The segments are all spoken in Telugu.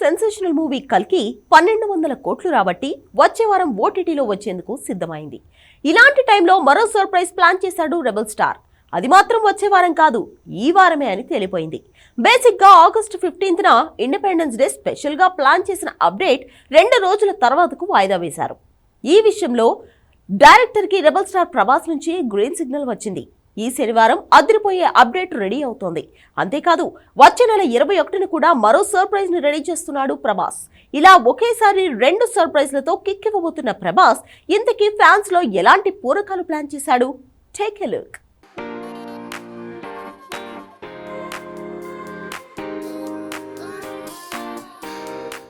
సెన్సేషనల్ మూవీ కల్కి పన్నెండు వందల కోట్లు రాబట్టి వచ్చే వారం ఓటీటీలో వచ్చేందుకు సిద్ధమైంది. ఇలాంటి టైంలో మరో సర్ప్రైజ్ ప్లాన్ చేశాడు రెబల్ స్టార్ అది మాత్రం వచ్చే వారం కాదు ఈ వారమే అని తేలిపోయింది. బేసిక్గా ఆగస్టు ఫిఫ్టీన్త్న ఇండిపెండెన్స్ డే స్పెషల్గా ప్లాన్ చేసిన అప్డేట్ రెండు రోజుల తర్వాతకు వాయిదా వేశారు. ఈ విషయంలో డైరెక్టర్కి రెబల్ స్టార్ ప్రభాస్ నుంచి గ్రీన్ సిగ్నల్ వచ్చింది. ఈ శనివారం అదిరిపోయే అప్డేట్ రెడీ అవుతోంది. అంతేకాదు వచ్చే నెల ఇరవై ఒకటిన కూడా మరో సర్ప్రైజ్ని రెడీ చేస్తున్నాడు ప్రభాస్. ఇలా ఒకేసారి రెండు సర్ప్రైజ్లతో కిక్కివ్వబోతున్న ప్రభాస్ ఇంతకీ ఫ్యాన్స్లో ఎలాంటి పూరకాలు ప్లాన్ చేశాడు? Take a look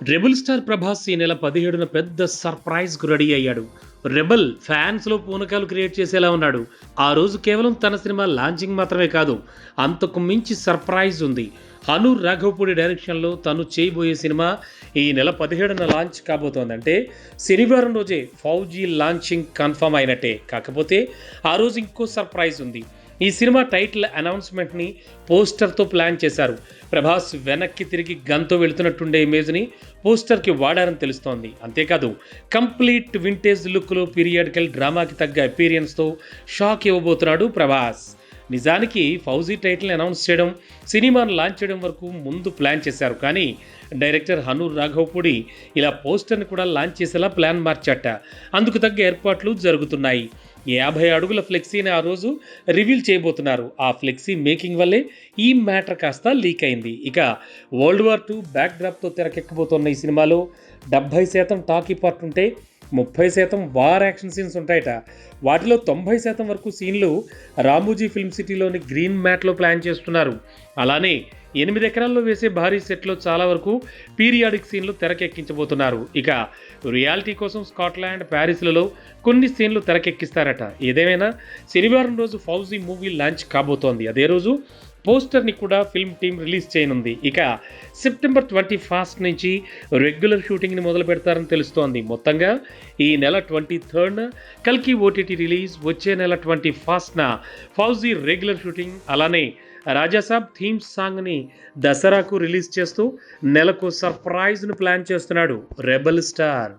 rebel star Prabhas ఈ నెల పదిహేడున పెద్ద సర్ప్రైజ్కు రెడీ అయ్యాడు. రెబల్ ఫ్యాన్స్లో పూనకాలు క్రియేట్ చేసేలా ఉన్నాడు. ఆ రోజు కేవలం తన సినిమా లాంచింగ్ మాత్రమే కాదు అంతకు మించి సర్ప్రైజ్ ఉంది. హను రాఘవపూడి డైరెక్షన్లో తను చేయబోయే సినిమా ఈ నెల పదిహేడున లాంచ్ కాబోతోందంటే శనివారం రోజే ఫౌజీ లాంచింగ్ కన్ఫర్మ్ అయినట్టే. కాకపోతే ఆ రోజు ఇంకో సర్ప్రైజ్ ఉంది. ఈ సినిమా టైటిల్ అనౌన్స్మెంట్ని పోస్టర్తో ప్లాన్ చేశారు. ప్రభాస్ వెనక్కి తిరిగి గన్తో వెళుతున్నట్టుండే ఇమేజ్ని పోస్టర్కి వాడారని తెలుస్తోంది. అంతేకాదు కంప్లీట్ వింటేజ్ లుక్లో పీరియాడికల్ డ్రామాకి తగ్గ అపీరియన్స్తో షాక్ ఇవ్వబోతున్నాడు ప్రభాస్. నిజానికి ఫౌజీ టైటిల్ని అనౌన్స్ చేయడం సినిమాను లాంచ్ చేయడం వరకు ముందు ప్లాన్ చేశారు. కానీ డైరెక్టర్ హనూర్ రాఘవపూడి ఇలా పోస్టర్ని కూడా లాంచ్ చేసేలా ప్లాన్ మార్చాట. అందుకు తగ్గ ఏర్పాట్లు జరుగుతున్నాయి. యాభై అడుగుల ఫ్లెక్సీని ఆ రోజు రివీల్ చేయబోతున్నారు. ఆ ఫ్లెక్సీ మేకింగ్ వల్లే ఈ మ్యాటర్ కాస్త లీక్ అయింది. ఇక వరల్డ్ వార్ టూ బ్యాక్ డ్రాప్తో తెరకెక్కబోతున్న ఈ సినిమాలో డెబ్భై శాతం టాకీ పార్ట్ ఉంటే ముప్పై శాతం వార్ యాక్షన్ సీన్స్ ఉంటాయట. వాటిలో తొంభై శాతం వరకు సీన్లు రామోజీ ఫిల్మ్ సిటీలోని గ్రీన్ మ్యాట్లో ప్లాన్ చేస్తున్నారు. అలానే ఎనిమిది ఎకరాల్లో వేసే భారీ సెట్లో చాలా వరకు పీరియాడిక్ సీన్లు తెరకెక్కించబోతున్నారు. ఇక రియాలిటీ కోసం స్కాట్లాండ్ ప్యారిస్లలో కొన్ని సీన్లు తెరకెక్కిస్తారట. ఏదేమైనా శనివారం రోజు ఫౌజీ మూవీ లాంచ్ కాబోతోంది. అదే రోజు పోస్టర్ని కూడా ఫిల్మ్ టీం రిలీజ్ చేయనుంది. ఇక సెప్టెంబర్ ట్వంటీ ఫాస్ట్ నుంచి రెగ్యులర్ షూటింగ్ని మొదలు పెడతారని తెలుస్తోంది. మొత్తంగా ఈ నెల ట్వంటీ థర్డ్న కల్కి ఓటీటీ రిలీజ్ వచ్చే నెల ట్వంటీ ఫాస్ట్న ఫౌజీ రెగ్యులర్ షూటింగ్ అలానే రాజాసాబ్ థీమ్ సాంగ్ని దసరాకు రిలీజ్ చేస్తూ నెలకు సర్ప్రైజ్ను ప్లాన్ చేస్తున్నాడు రెబల్ స్టార్.